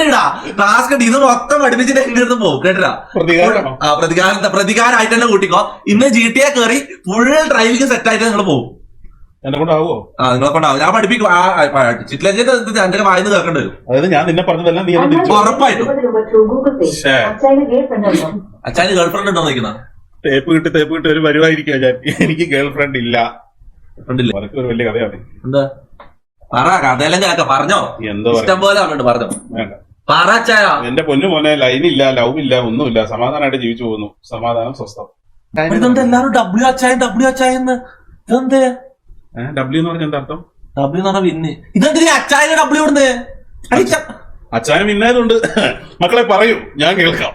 Class task ഉണ്ട് ഇത് മൊത്തം പഠിപ്പിച്ചിട്ട് എന്റെ അടുത്ത് പോകും കേട്ടാ ആ പ്രതികാരം പ്രതികാരമായിട്ട് തന്നെ കൂട്ടിക്കോ. ഇന്ന് ജി ടി എ കയറി ഫുൾ ഡ്രൈവിംഗ് സെറ്റ് ആയിട്ട് നിങ്ങൾ പോകും എന്നെ കൊണ്ടാവോ? ആ നിങ്ങളെ കൊണ്ടാവും. ഞാൻ പഠിപ്പിക്കും. ആ ചിറ്റിലഞ്ചിന്റെ എന്റെ വായന്ന് കേൾക്കേണ്ടി. വരും അതായത് ഞാൻ നിന്നെ പറഞ്ഞതെല്ലാം നീ ഉറപ്പായിട്ടും. അച്ചായന് ഗേൾ ഫ്രണ്ട് ഉണ്ടോ? അച്ഛന് നോക്കുന്ന തേപ്പ് കിട്ടി തേപ്പ് കിട്ടി ഒരു വരുവായിരിക്കും ഞാൻ. എനിക്ക് ഗേൾ ഫ്രണ്ട് ഇല്ല? ഒരു വലിയ കഥയാണ് എന്താ? പറ കഥയെല്ലാം കേൾക്കാം. പറഞ്ഞോ. എന്തോ ഇഷ്ടം പോലെ പറഞ്ഞിട്ട് പറഞ്ഞോ. എന്റെ പൊന്നു മോനെ ലൈനില്ല ലവ് ഇല്ല ഒന്നുമില്ല. സമാധാനമായിട്ട് ജീവിച്ചു പോകുന്നു. സമാധാനം സ്വസ്ഥം. ഇതെന്താ എല്ലാരും ഡബ്ല്യു അച്ചായൻ ഡബ്ല്യു ഇതെന്തേ? ഡബ്ല്യു എന്ന് പറഞ്ഞ എന്താ അർത്ഥം? ഡബ്ല്യു എന്ന് പറഞ്ഞ പിന്നെ ഇതെന്തിനാ അച്ചായന് ഡബ്ല്യു ഇടുന്നേ അടിച്ച അച്ചായനും ഇന്നായതുകൊണ്ട് മക്കളെ പറയൂ ഞാൻ കേൾക്കാം.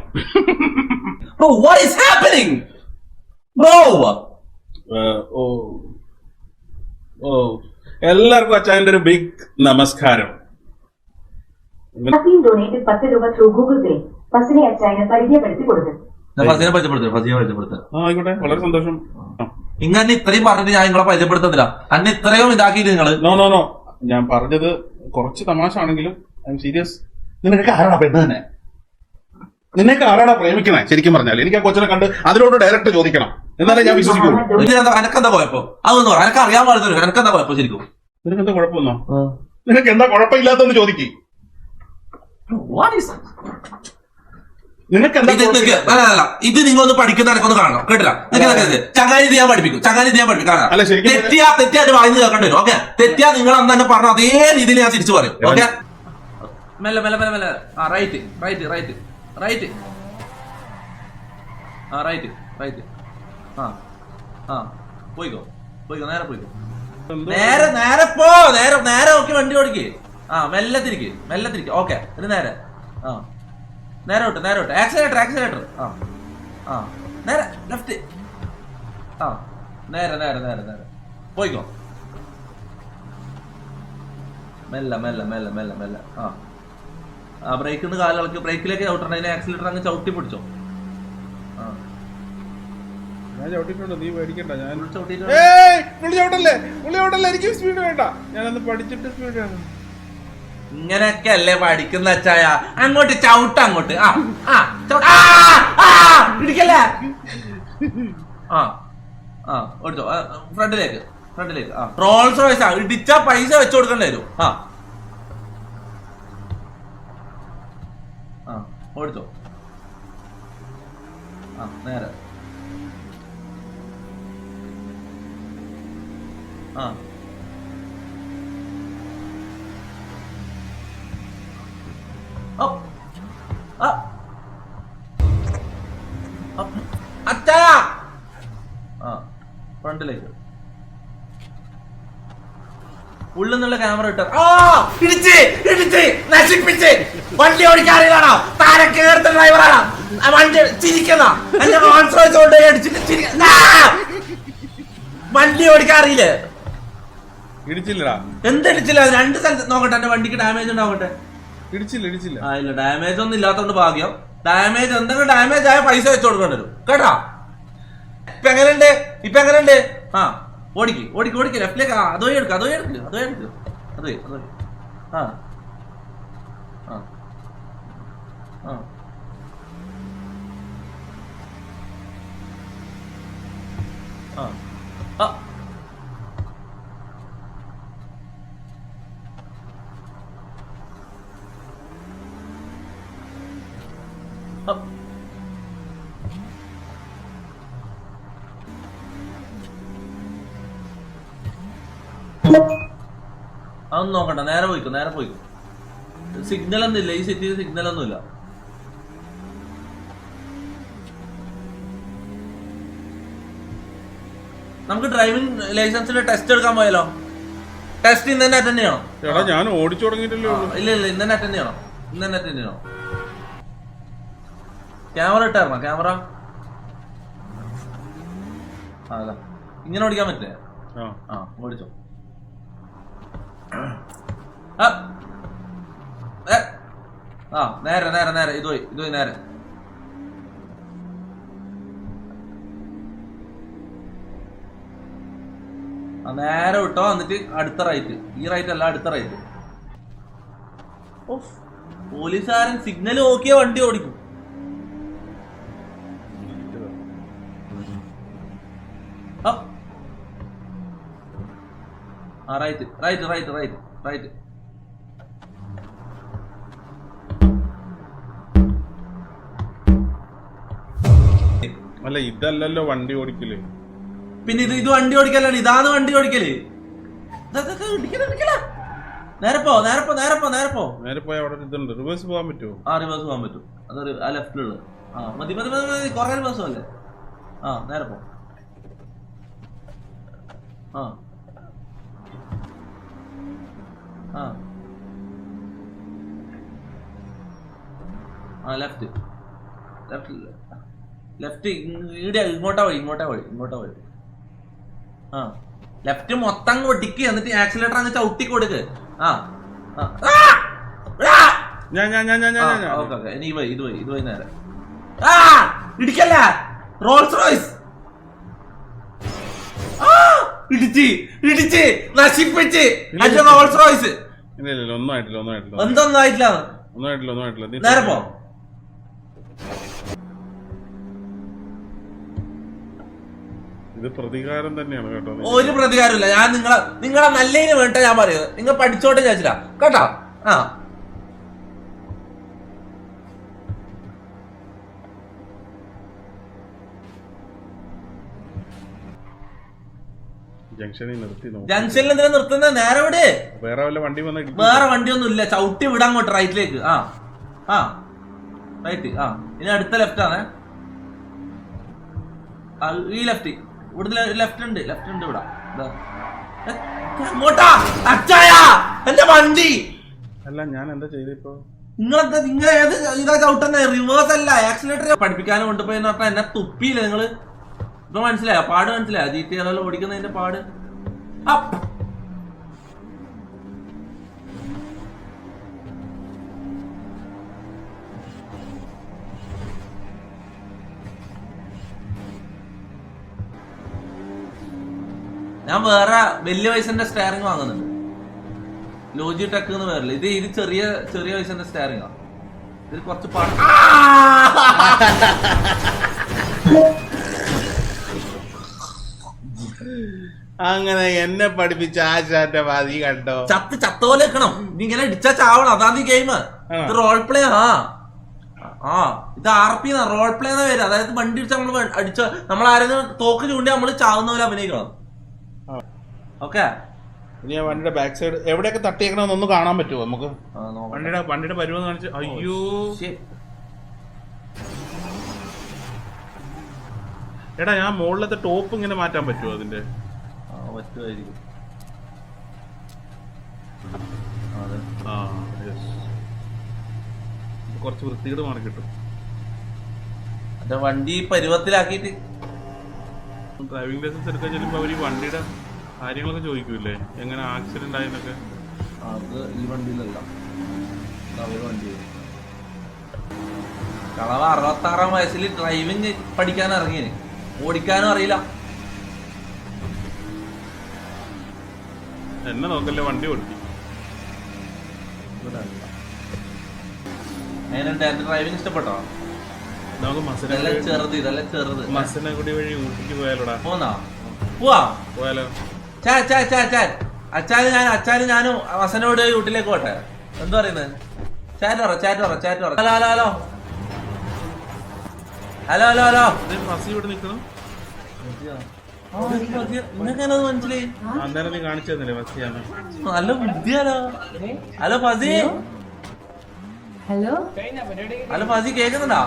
Bro what is happening bro ഓ ഓ. എല്ലാവർക്കും അച്ചായന്റെ ഒരു ബിഗ് നമസ്കാരം. ഹസീൻ ഡൊനേറ്റഡ് പത്ത് രൂപ ത്രൂ ഗൂഗിൾ പേ ഫസിനെ അച്ചായന് പരിചയപ്പെടുത്തി കൊടുത്തു ഞാൻ ഫസിനെ പരിചയപ്പെടുത്തേ ഫസിനെ പരിചയപ്പെടുത്തേ. ആ ആയിക്കോട്ടെ. വളരെ സന്തോഷം. ഇങ്ങനെ ഇത്രയും പറഞ്ഞിട്ട് ഞാൻ നിങ്ങളെ പരിചയപ്പെടുത്തുന്നില്ല. അന്നെ ഇത്രയും ഇതാക്കിയിട്ട് നിങ്ങൾ? നോ നോ നോ ഞാൻ പറഞ്ഞത് കുറച്ച് തമാശ ആണെങ്കിലും ഐ എം സീരിയസ് നിനക്ക് ആരാടാ പെണ്ണ് തന്നെ? നിനക്ക് ആരാടാ പ്രേമിക്കണേ ശരിക്കും പറഞ്ഞാൽ എനിക്ക് ആ കൊച്ചിനെ കണ്ട് അതിനോട് ഡയറക്റ്റ് ചോദിക്കണം. എന്നാലേ ഞാൻ വിശ്വസിക്കുള്ളൂ എനക്കെന്താ കുഴപ്പം? അതൊന്നും എനക്ക് അറിയാൻ പാടില്ല. എനക്കെന്താ കുഴപ്പം ശരിക്കും? നിനക്ക് എന്താ കുഴപ്പമൊന്നോ? നിനക്ക് എന്താ കുഴപ്പമില്ലാത്തെന്ന് ചോദിക്കും. നിനക്ക് എന്താ ഇത് ഒന്ന് പഠിക്കുന്ന എനിക്കൊന്ന് കാണണം. കേട്ടില്ല? ചങ്ങാരി ഇത് ഞാൻ പഠിപ്പിക്കും. ചങ്ങാരി ഇത് ഞാൻ പഠിപ്പിക്കും. തെറ്റിയാ തെറ്റിയായിട്ട് വായിന്ന് കേൾക്കേണ്ടി വരും. ഓക്കെ തെറ്റിയാ നിങ്ങൾ അന്ന് തന്നെ പറഞ്ഞ അതേ രീതിയിൽ ഞാൻ തിരിച്ചു പറയും. ഓക്കെ മെല്ലെ മെല്ലെ മെല്ലെ മെല്ലെ. ആ റൈറ്റ് റൈറ്റ് റൈറ്റ് റൈറ്റ് ആ റൈറ്റ് റൈറ്റ് ആ ആ. പോയിക്കോ. പോയിക്കോ. നേരെ പോയിക്കോ. നേരെ നേരെ പോ. നേരെ നേരെ നോക്കി വണ്ടി ഓടിക്ക്. ആ മെല്ലെ തിരിക്ക് മെല്ലെ തിരിക്ക്. ഓക്കെ ഒരു നേരെ. ആ. നേരെ വിട്ട് നേരെ വിട്ട്. ആക്സിലേറ്റർ ആക്സിലേറ്റർ ആ. ആ. നേരെ ലെഫ്റ്റ് ആ. നേരെ നേരെ നേരെ നേരെ. പോയിക്കോ. മെല്ല മെല്ല മെല്ല മെല്ല മെല്ല. ആ. ആ ബ്രേക്കിൽ നിന്ന് കാലുകൾക്ക് ബ്രേക്കിലേക്ക് ചവിട്ടണം അതിനെ ആക്സിലേറ്റർ അങ്ങ് ചവിട്ടി പിടിച്ചോ. ആ. ഞാൻ ചവിട്ടിട്ടുണ്ട്. നീ പേടിക്കണ്ട. ഞാൻ ചവിട്ടല്ലേ? പുള്ളി ചവിട്ടല്ലേ? എനിക്ക് സ്പീഡ് വേണ്ട. ഞാനൊന്ന് പഠിച്ചിട്ട് സ്പീഡ് വേണം. ഇങ്ങനെയൊക്കെ അല്ലേ പഠിക്കുന്ന അച്ചായ? അങ്ങോട്ട് ചവിട്ട അങ്ങോട്ട്. ആ ആ. ആ, ഇടിക്കല്ലേ ആ ആ ഓടിച്ചോ ഫ്രണ്ടിലേക്ക് ഫ്രണ്ടിലേക്ക്. ആ റോയ്സ് ആ ഇടിച്ച പൈസ വെച്ചു കൊടുക്കേണ്ടി വരും. ആ. ആ എടുത്തോ ആ നേരെ. ആ. ക്യാമറ ഇട്ട. ആ ഇടിച്ച് ഇടിച്ച് നശിപ്പിച്ച്. വണ്ടി ഓടിക്കാറിയതാണോ താര കേർത്ത ഡ്രൈവറാണോ വണ്ടി ചിരിക്കുന്ന. എന്റെ കോൺഫറൻസ് കൊണ്ട് അടിച്ചിട്ട് ചിരിക്ക- ആ! വണ്ടി ഓടിക്കാറിയില്ലേ ഇടിച്ചില്ലടാ. എന്തടിച്ചില്ല രണ്ട് സ്ഥലത്ത് നോക്കട്ടെ എന്റെ വണ്ടിക്ക് ഡാമേജ് ഉണ്ടാവട്ടെ. ഇടിച്ചില്ല ഇടിച്ചില്ല. ആ ഇല്ല ഡാമേജ് ഒന്നും ഇല്ലാത്തോണ്ട് ഭാഗ്യം. ഡാമേജ് എന്തെങ്കിലും ഡാമേജ് ആയ പൈസ വെച്ച് കൊടുക്കേണ്ടി വരും. കേട്ടോ? ഇപ്പൊ എങ്ങനെയുണ്ട്? ഇപ്പൊ എങ്ങനെയുണ്ട്? ആ ഓടിക്ക് ഓടിക്ക് ഓടിക്ക്. ലെഫ്റ്റിലേക്ക് അതോ എടുക്കും അതോ എടുക്ക് അതോ എടുക്ക് അതോ അതോ ആ ആ ആ ആ ആ ആ അതൊന്നും നോക്കണ്ട നേരെ പോയിക്കോ നേരെ പോയിക്കോ. സിഗ്നൽ ഒന്നും ഇല്ല ഈ സിറ്റിയിൽ സിഗ്നൽ ഒന്നും ഇല്ല. നമുക്ക് ഡ്രൈവിംഗ് ലൈസൻസിന്റെ ടെസ്റ്റ് എടുക്കാൻ പോയാലോ? ടെസ്റ്റ് ഇന്ന് തന്നെ അറ്റൻഡ് ചെയ്യണം. എടാ ഞാൻ ഓടിച്ചു തുടങ്ങിയിട്ടല്ലേ ഉള്ളൂ. ഇല്ല ഇല്ല ഇന്ന് തന്നെ അറ്റൻഡ് ചെയ്യണം. ഇന്ന് തന്നെ അറ്റൻഡ് ചെയ്യണം. ക്യാമറ ഇട്ടായിരുന്നോ ക്യാമറ ആ അതാ ഇങ്ങനെ ഓടിക്കാൻ പറ്റില്ലേ? ആ. ആ ഓടിച്ചോ. ആ. നേരെ നേരെ നേരെ. ഇത് പോയി ഇത് പോയി നേരെ. നേരെ വിട്ടോ എന്നിട്ട് അടുത്ത റൈറ്റ് ഈ റൈറ്റ് അല്ല അടുത്ത റൈറ്റ് പോലീസുകാരൻ സിഗ്നൽ നോക്കിയ വണ്ടി ഓടിക്കും. ആ. Right right right right right അല്ല ഇതല്ലല്ലോ വണ്ടി ഓടിക്കൽ. പിന്നെ ഇത് ഇത് വണ്ടി ഓടിക്കലാണ് ഇതാണ് വണ്ടി ഓടിക്കൽ. നേരപ്പോ നേരപ്പോ നേരപ്പോ നേരപ്പോ. നേരെ പോയ അവിടെ ഇതുണ്ട്. റിവേഴ്സ് പോകാൻ പറ്റുമോ ആ റിവേഴ്സ് പോകാൻ പറ്റും. അത് ആ ലെഫ്റ്റിലുള്ളത് ആ മതി മതി മതി മതി കുറെ റിവേഴ്സ് അല്ലേ ആ നേരെ പോ. ആ. ആ. ആ ലെഫ്റ്റ് ലെഫ്റ്റ് ലെഫ്റ്റ് ഇവിടെ ഇങ്ങോട്ടാ വഴി ഇങ്ങോട്ടാ വഴി ഇങ്ങോട്ടാ വഴി ആ. ലെഫ്റ്റ് മൊത്തം അങ്ങ് ഒടിക്ക് എന്നിട്ട് ആക്സിലേറ്റർ അങ്ങ് ചവിട്ടി കൊടുക്ക് ആ. ഒന്നായിട്ടില്ല ഒന്നായിട്ടില്ല! ഞാൻ ഞാൻ ഞാൻ ഞാൻ ഞാൻ ഞാൻ ഓക്കേ, ഓക്കേ. ഇനി ഈ ഇത് വഴി ഇത് വഴി നേരെ. ആ. ഇടിക്കല്ല? റോൾസ് റോയ്സ് ആ. ഇടിച്ച് ഇടിച്ച് നശിപ്പിച്ച്. എന്റെ റോൾസ് റോയ്സ് ഇല്ല ഇല്ല ഇല്ല, ഒന്നും ആയിട്ടില്ല ഒന്നും ആയിട്ടില്ല. എന്തൊന്നും ആയിട്ടില്ല. ഒന്നും ആയിട്ടില്ല ഒന്നും ആയിട്ടില്ല. നേരെ പോ. ഇത് പ്രതികാരം തന്നെയാണ് കേട്ടോ. ഒരു പ്രതികാരമില്ല. ഞാൻ നിങ്ങളെ നിങ്ങളെ നല്ലതിന് വേണ്ട ഞാൻ പറയുന്നത്. നിങ്ങൾ പഠിച്ചോട്ടെ ചോദിച്ചില്ല കേട്ടോ? ആ. ജംഗ്ഷനിൽ നിർത്തി ജംഗ്ഷനിൽ എന്തിനാ നിർത്തുന്നത് നേരെ വിട് വേറെ വല്ല വണ്ടി വന്ന വേറെ വണ്ടിയൊന്നും ഇല്ല ചവിട്ടി വിടാൻ അങ്ങോട്ട് റൈറ്റിലേക്ക് ആ. ആ. റൈറ്റ് ആ. ഇനി അടുത്ത ലെഫ്റ്റ് ആണ്. ഈ ലെഫ്റ്റ് ഇവിടുത്തെ ലെഫ്റ്റ് ഉണ്ട് ലെഫ്റ്റ് ഉണ്ട് ഇവിടെ. അങ്ങോട്ടാ. അച്ചായ എന്റെ വണ്ടി. അല്ല ഞാൻ എന്താ ചെയ്തിപ്പോ നിങ്ങളെന്താ നിങ്ങൾ ഏത് ഇതാ ചവിട്ടുന്ന റിവേഴ്സ് അല്ല ആക്സിലേറ്റർ പഠിപ്പിക്കാനും കൊണ്ടുപോയി പറഞ്ഞാൽ എന്നെ തുപ്പിയില്ല നിങ്ങൾ? ഇപ്പൊ മനസ്സിലായോ? പാട് മനസ്സിലായോ? ജി ടി ആർ ഓടിക്കുന്നതിന്റെ പാട്. അപ്പ്. ഞാൻ വേറെ വലിയ പൈസന്റെ സ്റ്റയറിംഗ് വാങ്ങുന്നുണ്ട്. ലോജി ടെക് എന്ന് പേരില്ല ഇത് ഇത് ചെറിയ ചെറിയ പൈസന്റെ സ്റ്റയറിംഗ് ആണ് ഇതിൽ കുറച്ച് അങ്ങനെ എന്നെ പഠിപ്പിച്ച ആശാന്റെ പാതി കണ്ടോ? ചത്ത് ചത്ത പോലെ വെക്കണം നീ ഇങ്ങനെ ഇടിച്ചാ ചാവണം. അതാണ് ഈ ഗെയിം ഇത് റോൾ പ്ലേ ആ. ആ ഇത് ആർ പി റോൾ പ്ലേ എന്നാ പേര് അതായത് വണ്ടി ഇടിച്ച നമ്മൾ അടിച്ച നമ്മൾ ആരെങ്കിലും തോക്ക് ചൂണ്ടി നമ്മൾ ചാവുന്ന പോലെ അഭിനയിക്കണം. ഓക്കെ. ഇനി ആ വണ്ടിയുടെ ബാക്ക് സൈഡ് എവിടെയൊക്കെ തട്ടിയേക്കണമെന്ന് ഒന്ന് കാണാൻ പറ്റുമോ നമുക്ക്? വണ്ടിയുടെ വണ്ടിയുടെ പരുവെന്ന് കാണിച്ചു അയ്യോ. എടാ ഞാൻ മുകളിലത്തെ ടോപ്പ് ഇങ്ങനെ മാറ്റാൻ പറ്റുമോ അതിന്റെ? പറ്റുമായിരിക്കും. കുറച്ച് വൃത്തികേട് മാറി കിട്ടും. വണ്ടി പരുവത്തിലാക്കിയിട്ട് ഡ്രൈവിംഗ് ലൈസൻസ് എടുക്കാൻ ചെല്ലുമ്പോൾ അവർ ഈ വണ്ടിയുടെ കാര്യങ്ങളൊക്കെ ചോദിക്കൂല്ലേ? എങ്ങനെ ആക്സിഡന്റ് ആയെന്നൊക്കെ? അത് ഈ വണ്ടിയിലല്ല. അവർ വണ്ടി. കളവ അറുപത്താറാം വയസ്സിൽ ഡ്രൈവിംഗ് പഠിക്കാൻ ഇറങ്ങിയത് ഓടിക്കാനും അറിയില്ല. എന്നെ നോക്കല്ലേ വണ്ടി ഓടിക്കും. എന്റെ ഡ്രൈവിംഗ് ഇഷ്ടപ്പെട്ടോ? നമുക്ക് മസന ചെറുത് ഇതല്ല ചെറുത്. മസനഗുടി വഴി ഊട്ടിക്ക് പോയാലോടാ? പോന്നാ? പോവാ? പോയാലോ? ചാ ചാ ചാ ചാ. അച്ചാൽ ഞാൻ അച്ചാൽ ഞാനും വസനോട് വീട്ടിലേക്ക് പോട്ടെ. എന്താ പറയുന്നത് ചാറ്റ് പറ ചാറ്റ് പറ ചാറ്റ് പറ. Hello hello hello. Hello hello hello. ഇത് ഫസി ഇവിടെ നിൽക്കണം നിങ്ങൾക്കെന്നത് മനസ്സിലായി? അന്നേരം നീ കാണിച്ചു തന്നില്ലേ ഫസിയാണ് നല്ല ബുദ്ധിയാലോ. Hello fuzzy hello? Hello? Fuzzy കേക്കുന്നുണ്ടോ?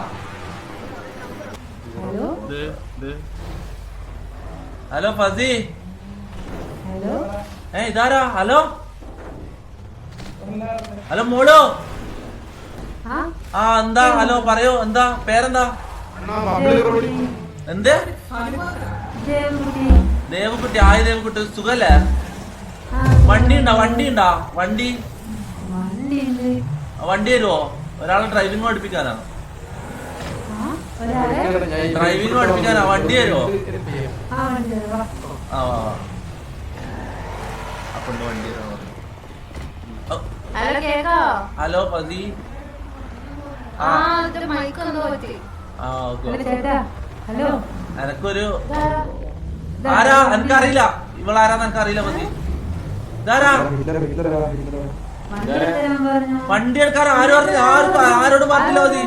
ഹലോ? Fuzzy hello? ഏ ഇതാരാ? ഹലോ? ഹലോ മോളോ? ആ? എന്താ? ഹലോ പറയോ. എന്താ? പേരെന്താ? എന്ത്? ദേവകുട്ടി ദേവക്കുട്ടി ആയ ദേവക്കുട്ടി സുഖല്ലേ? വണ്ടി ഉണ്ടാ വണ്ടി? ഉണ്ടാ വണ്ടി വണ്ടി വരുമോ ഒരാളെ ഡ്രൈവിംഗ് പഠിപ്പിക്കാനാ. ആ ഒരാളെ? ഡ്രൈവിംഗ് പഠിപ്പിക്കാനാ? വണ്ടി വരുമോ ആ ഉണ്ട് വാ. ആ വാ വാ അപ്പൊ ഉണ്ട് വണ്ടി ഹലോ കേക്കോ ഹലോ. പതി ഹലോ എനക്കൊരു? ആരാ? എനിക്കറിയില്ല ഇവളാരാന്ന് എനിക്കറിയില്ല പതി. ഇതാരാ? വണ്ടി എടുക്കാൻ ആരും പറഞ്ഞു ആർക്കും ആരോട് പറഞ്ഞില്ല മതി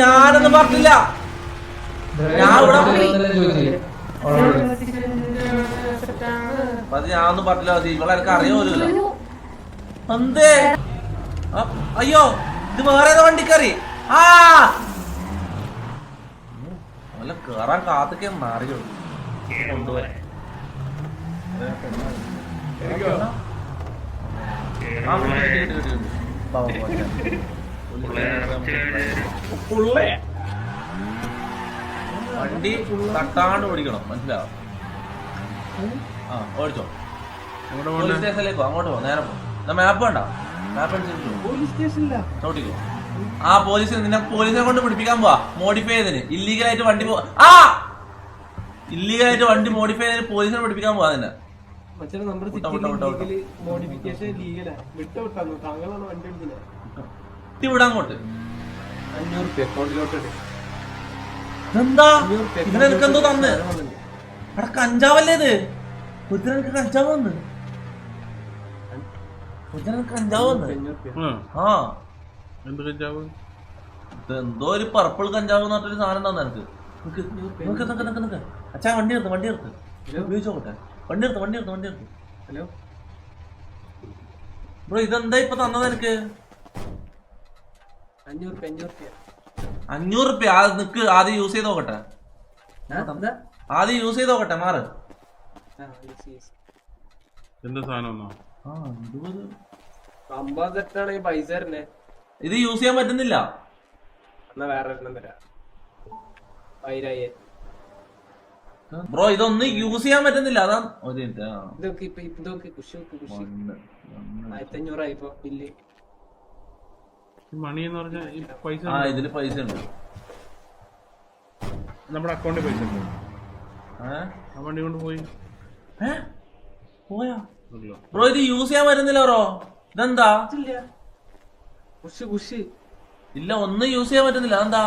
ഞാനൊന്നും പറഞ്ഞില്ല. ഞാൻ ഇവിടെ മതി ഞാനൊന്നും പറഞ്ഞില്ല മതി ഇവിടെ എനിക്ക് അയ്യോ, എന്തേ? അയ്യോ ഇത് വേറെ ഏതോ വണ്ടിക്കറി. ആ! കേറാൻ കാത്തൊക്കെ മാറിയോ? കൊണ്ടുപോയി കിട്ടി, കിട്ടി, കിട്ടി, കിട്ടി. വാ, വാ, വാ. വണ്ടി തട്ടാണ്ട് ഓടിക്കണം. മനസ്സിലാവും ആ ഓടിച്ചോ. പോലീസ് സ്റ്റേഷനിലേക്കോ അങ്ങോട്ട് പോ നേരെ പോ. മാപ്പ് വേണ്ട. മാപ്പ് അനുസരിച്ച് പോലീസ് സ്റ്റേഷനില്ല ചോട്ടിക്കോ ആ പോലീസ് നിന്നെ പോലീസിനെ കൊണ്ട് പിടിപ്പിക്കാൻ പോവാ. മോഡിഫൈ ചെയ്തതിന്. ഇല്ലീഗലായിട്ട് വണ്ടി പോ ആ! ഇല്ലീഗലായിട്ട് വണ്ടി മോഡിഫൈ ചെയ്തതിന് പോലീസിനെ പിടിപ്പിക്കാൻ പോവാ നിന്നെ. അങ്ങോട്ട്. അഞ്ഞൂറ് അക്കൗണ്ടിലോട്ട്. എന്താ ഇതിന് എനിക്ക് എന്തോ തന്ന്? അവിടെ എടാ കഞ്ചാവല്ലേ ഇത്? ഇതിന് എനിക്ക് കഞ്ചാവ് വന്ന് ഇതിന് എനിക്ക് കഞ്ചാവ് വന്ന് ആ. എന്ത് കഞ്ചാവ്? എന്തോ ഒരു പർപ്പിൾ കഞ്ചാവ് എന്ന് പറഞ്ഞൊരു സാധനം തന്നെ എനിക്ക് നിനക്ക് നിക്ക് നിക്ക് നിക്ക് നിക്ക് അച്ഛാ വണ്ടി എടുത്ത് വണ്ടി എടുത്ത് ഉപയോഗിച്ചോട്ടെ വണ്ടി എടുത്ത് വണ്ടി എടുത്ത് വണ്ടി എടുത്ത് ഹലോ? ബ്രോ ഇതെന്താ ഇപ്പൊ തന്നത് എനിക്ക് അഞ്ഞൂറ് അഞ്ഞൂറ് അഞ്ഞൂറ് റുപ്യ അത് നിക്ക് ആദ്യം യൂസ് ചെയ്ത് നോക്കട്ടെ? ആദ്യം യൂസ് ചെയ്ത് നോക്കട്ടെ മാറ്. എന്ത് സാധനം പൈസ ഇത് യൂസ് ചെയ്യാൻ പറ്റുന്നില്ല. എന്നാ വേറെ എണ്ണം തരാം. പൈരായേ ബ്രോ ഇതൊന്നും യൂസ് ചെയ്യാൻ പറ്റുന്നില്ല. അതാ ഒരു മിനിറ്റ് മണി എന്ന് പറഞ്ഞാൽ പൈസ ആ ഇതിൽ പൈസ ഉണ്ട്. നമ്മുടെ അക്കൗണ്ടിൽ പൈസ ഉണ്ട്? ആ വണ്ടി കൊണ്ട് പോയി? പോയാ? ബ്രോ ഇത് യൂസ് ചെയ്യാൻ പറ്റുന്നില്ല ബ്രോ. ഇതെന്താ? ഇല്ല. കുഷി കുഷി ഇല്ല ഒന്നും യൂസ് ചെയ്യാൻ പറ്റുന്നില്ല. എന്താ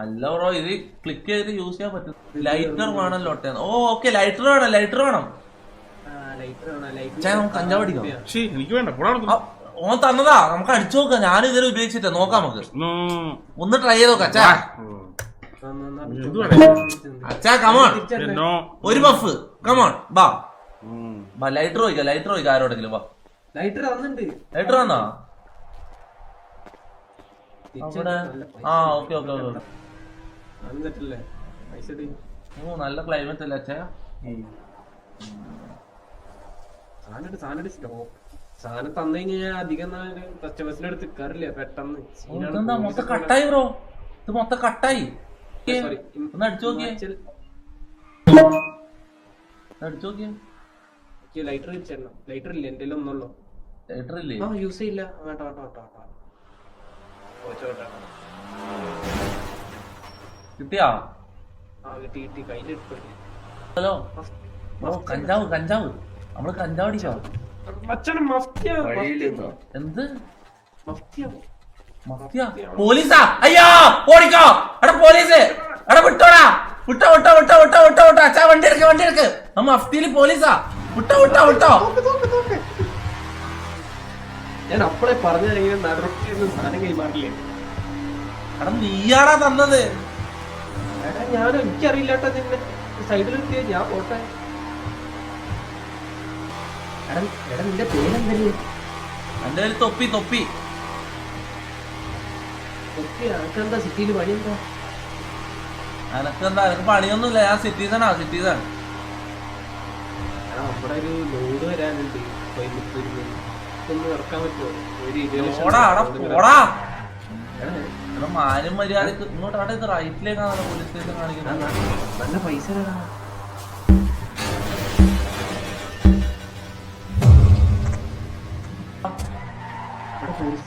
അല്ല ബ്രോ ഇത് ക്ലിക്ക് ചെയ്ത് യൂസ് ചെയ്യാൻ പറ്റും ലൈറ്റർ വേണം ലോട്ടേ ഓ ഓക്കെ ലൈറ്റർ വേണം ലൈറ്റർ വേണം ലൈറ്റർ വേണം ലൈറ്റർ ചേ, നമുക്ക് കഞ്ചാവ് അടിക്കാം. ശീ എനിക്ക് വേണ്ട. പോടാ ആ, ഓൻ തന്നതാ. നമുക്ക് അടിച്ചു നോക്കാം. ഞാൻ ഇതുവരെ ഉപയോഗിച്ചിട്ട് നോക്കാം നമുക്ക്. ഒന്ന് ട്രൈ ചെയ്ത് നോക്കാം അച്ഛാ. അച്ഛാ കമോൺ എന്നോ ഒരു ബഫ് കമോൺ ബാ. ബാ ലൈറ്റർ ചോദിക്കാം ലൈറ്റർ ചോദിക്കാം ആരോടെങ്കിലും ബാ. ലൈറ്റർ വന്നിട്ടുണ്ട് ലൈറ്റർ വന്നാ അവിടെ? ആ ഓക്കെ ഓക്കെ ഓക്കെ വന്നിട്ടില്ലേ പൈസ ഇട്. ഓ നല്ല ക്ലൈമറ്റ് അല്ലേ അച്ഛാ? സാധനം സാധനം സ്റ്റോപ്പ് സാധനം തന്നു കഴിഞ്ഞാൽ അധികം കസ്റ്റമേഴ്സിന്റെ അടുത്ത് നിൽക്കാറില്ല പെട്ടെന്ന്. ഇതെന്താ? മൊത്തം കട്ടായി ബ്രോ ഇത് മൊത്തം കട്ടായി. ഒന്ന് അടിച്ചു നോക്കിയേ. ഹിമാചൽ- അടിച്ചു നോക്കിയേ. എനിക്ക് ലൈറ്റർ ലൈറ്റർ ഇല്ല? എന്റെ ഒന്നുള്ളൂ. ലൈറ്റർ ഇല്ലേ? ആ യൂസ് ചെയ്യില്ല. വേണ്ട വേണ്ട വേണ്ട വേണ്ട. ഓച്ചോട്ടെ കിട്ടിയാ? ആ കിട്ടി കിട്ടി. കയ്യിലെടുത്തു ഹലോ. കഞ്ചാവ്. കഞ്ചാവ്. നമ്മൾ കഞ്ചാവ് അടിക്കാം മച്ചനെ മഫ്തിയാ. എന്ത്? മഫ്തിയാ. മഫ്തിയാ? പോലീസാ? അയ്യോ ഓടിക്കോ. എടാ പോലീസ്. എടാ വിട്ടോടാ. വിട്ടോ വിട്ടോ വിട്ടോ വിട്ടോ വിട്ടോ വിട്ടോ. അച്ഛാ വണ്ടി എടുക്ക് വണ്ടി എടുക്ക്. നമ്മ മഫ്തിയിൽ പോലീസാ. വിട്ടോ വിട്ടോ വിട്ടോ. ഞാൻ അപ്പളെ സാധനം കൈമാറില്ലേ എടാ നീയാടാ തന്നത്. എടാ ഞാൻ എനിക്കറിയില്ലട്ടോ നിന്നെ സൈഡിൽ എത്തിയ ഞാൻ പോട്ടെ. നിന്റെ പേരെന്തല്ലേ? എന്റെ ഒരു തൊപ്പി. തൊപ്പി ആൾക്കെന്താ സിറ്റിയിൽ പണിയൊന്നുമില്ല. ഞാൻ സിറ്റിസണാ സിറ്റിസൺ എടാ നമ്മുടെ ഒരു ലോഡ് വരാനുണ്ട്. കോയമ്പത്തൂരിൽ ഒന്ന് ഇറക്കാൻ പറ്റുമോ? ഒരു ഇരുപത് മാനും മര്യാദയ്ക്ക് ഇങ്ങോട്ട് അവിടെ റൈറ്റിലേക്കാണ് പോലീസ് സ്റ്റേഷൻ കാണിക്കുന്നത്. നല്ല പൈസ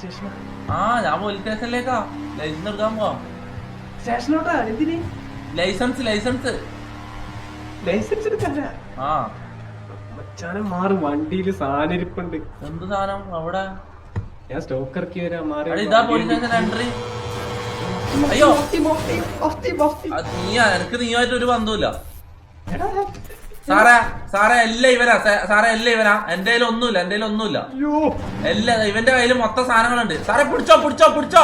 സ്റ്റേഷൻ ആ ഞാൻ പോലീസ് സ്റ്റേഷനിലേക്കാ. ലൈസൻസ് എടുക്കാൻ പോവാ. സ്റ്റേഷനോട്ടാ എന്തിന്? Licence licence. ലൈസൻസ് എടുക്കാനാ ആ. മച്ചാനെ മാറി വണ്ടിയിൽ സാധനം ഇരിപ്പുണ്ട് എന്ത് സാധനം? അവിടെ? ഞാൻ സ്റ്റോക്ക് ഇറക്കി വരാം മാറി ഇതാ പോലീസ് സ്റ്റേഷൻ എൻട്രി. അയ്യോ. നീയാ എനിക്ക് നീയായിട്ട് ഒരു ബന്ധമില്ല സാറേ സാറേ എല്ലാം ഇവനാ. സാറേ എല്ലാം ഇവനാ. എന്റെ കയ്യിൽ ഒന്നുമില്ല എന്റെ കയ്യിൽ ഒന്നുമില്ല എല്ലാ ഇവന്റെ കയ്യിൽ മൊത്തം സാധനങ്ങളുണ്ട്. സാറേ പിടിച്ചോ പിടിച്ചോ പിടിച്ചോ.